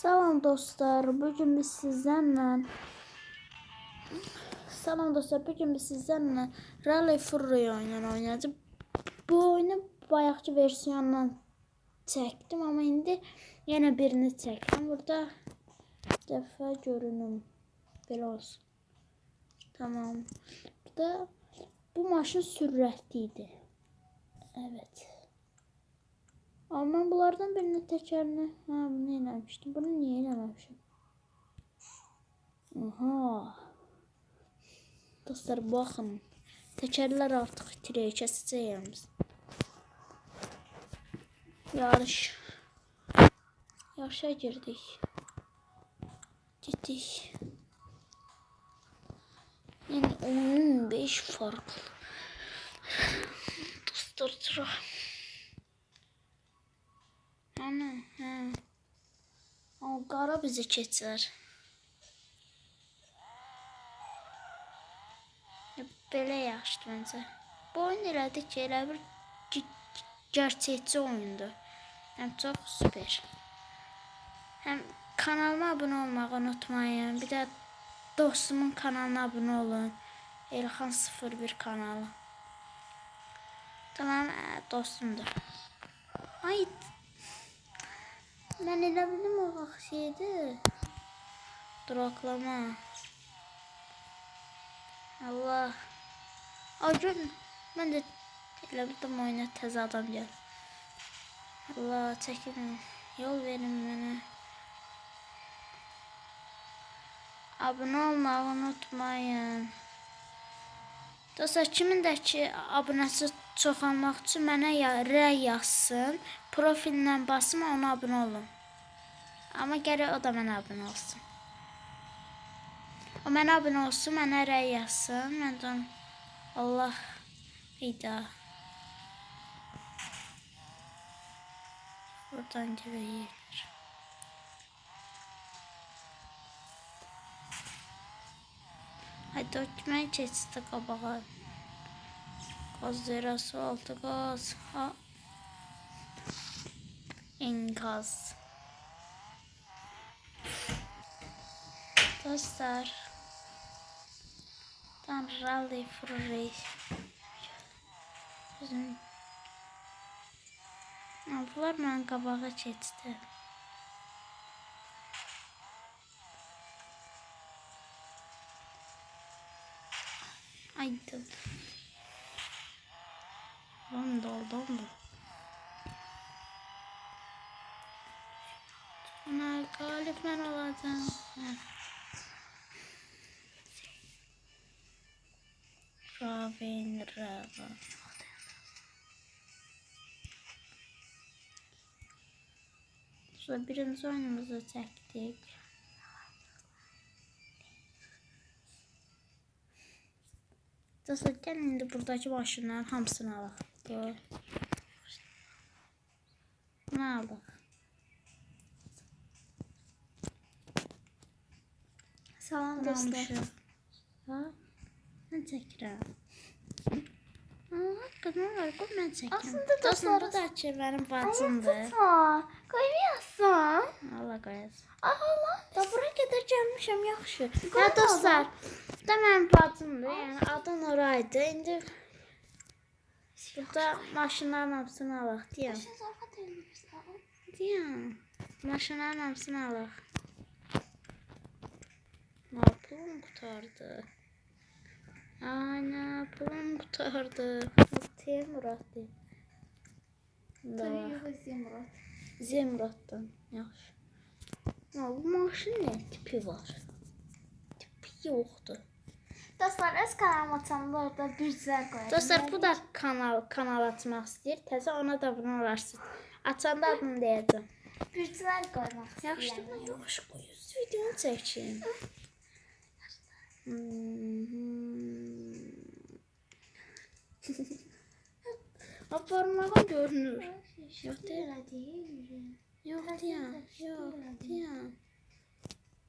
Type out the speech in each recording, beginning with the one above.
Salam dostlar. Bugün biz sizlerle Salam dostlar. Bugün biz sizlerle Rally Fury oyunu oynayacağız. Bu oyunu bayaqki versiyondan çektim ama indi yine birini çektim. Burada defa görünüm. Belə olsun. Tamam. Burada bu maşın sürətliydi. Evet. Ama ben bunlardan birini tekerini... Ha bunu eləmişdim. Bunu niye eləməmişim? Aha. Dostlar bakın. Tekerler artık itirəyə kəsəcəyimiz. Yarış. Yarışa girdik. Gittik. Yani 15 farklı. Dostlar Qara bizi keçər. Ya, Belə yaxşıdır məncə. Bu oyun elədi ki, elə bir gerçəkçi oyundur. Həm çox super. Həm kanalıma abunə olmağı unutmayın. Bir də dostumun kanalına abunə olun. Elxan 01 kanalı. Tamam, ə, dostumdur. Ay, Ben elə bildim o vaxt. Duraklama. Allah. Gün mən də elə bildim oyuna təzə adam gəl. Allah çəkin. Yol verin mənə. Abunə olmağı unutmayın. Dostlar, kimin də ki abunəsi çoxalmaq üçün mənə ya rəy yazsın. Profilinə basım ona abunə olun. Amma gərək o da mənə abunə olsun. O mənə abunə olsun, mənə rəy yazsın. Mən də Allah heyda. Buradan gələyik. Haydi o kime keçdi qabağa. Gaz zerası altı gaz. Ha. Enkaz. Dostlar. Tam rally fury. Bizim Bunlar mən qabağa keçdi. Haydi. Lan doldu oldu. Ana galip ben olacağım. Robin Rava. Sonra birinci oyunumuzu çektik. Dostlar gəlin indi buradakı maşınların hamısını alaq. Bu. Bunu aldıq. Salam almışıq. Ha? Mən çəkirəm. Qızım var, qoy mən çəkim. Aslında dostlar dostlar- bu da ki mənim bacımdır. tutma. Koymuyorsun. Allah qoyasın. Ay Allah. Da bura qədər gəlmişəm, yaxşı. Ya dostlar, bu da mənim bacımdır. Yəni adı Nuraydı. İndi burada maşınların hamısını alaq, deyəm. Şu zarfat elbise. Deyəm. Maşınların hamısını alaq. Nə pulum qutardı. Ana, pulum qutardı. Tey Muratdı. Tabii Da. yok Zimrat. Zemratdan. Yaxşı. Ya bu maşın nə tipi var? Tipi yoxdur. Dostlar öz kanalıma açanda orada bir güzel koyarım. Dostlar bu da kanal kanal açmaq istəyir. Təzə ona da abunə olarsınız. Açanda adını deyəcəm. Bir güzel koymak Yaxşı, isteyen. mən yavaş qoyuz. Videonu çəkim. Aparmağım görünür. Yok değil. Öyle değil. Yox deyəm. Yox deyəm.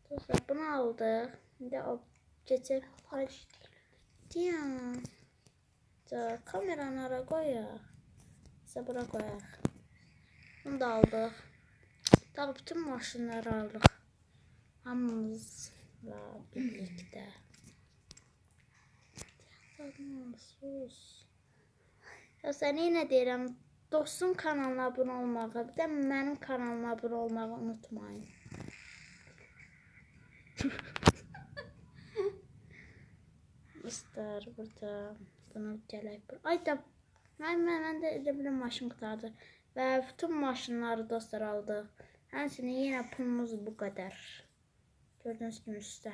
Dostlar bunu aldıq. İndi o keçib deyəm. Da kameranı ara qoyaq. Sə bura qoyaq. Bunu da aldıq. Daha bütün maşınları aldık. Hamımızla. Tamam, sus. Ya sen yine deyirəm, dostum kanalına abunə olmağı, bir də mənim kanalıma abunə olmağı unutmayın. Mıstar burada bunu gələk. bur- Ay da mən mən, mən də elə biləm maşın qutardı. Və bütün maşınları dostlar aldıq. Həmçinin yenə pulumuz bu qədər. Gördüyünüz kimi üstə.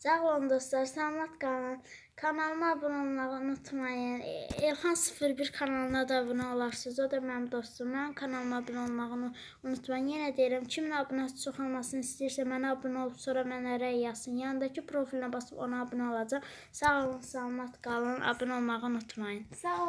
Sağ olun dostlar. Salamat qalın. Kanalıma abunə olmağı unutmayın. Elxan 01 kanalına da abunə olarsınız. O da mənim dostum. Mənim kanalıma abunə olmağı unu- unutmayın. Yenə deyirəm, kimin abunəsi çox olmasını istəyirsə mənə abunə olub sonra mənə rəy yazsın. Yanındakı profilinə basıb ona abunə olacaq. Sağ olun, salamat qalın. Abunə olmağı unutmayın. Sağ ol.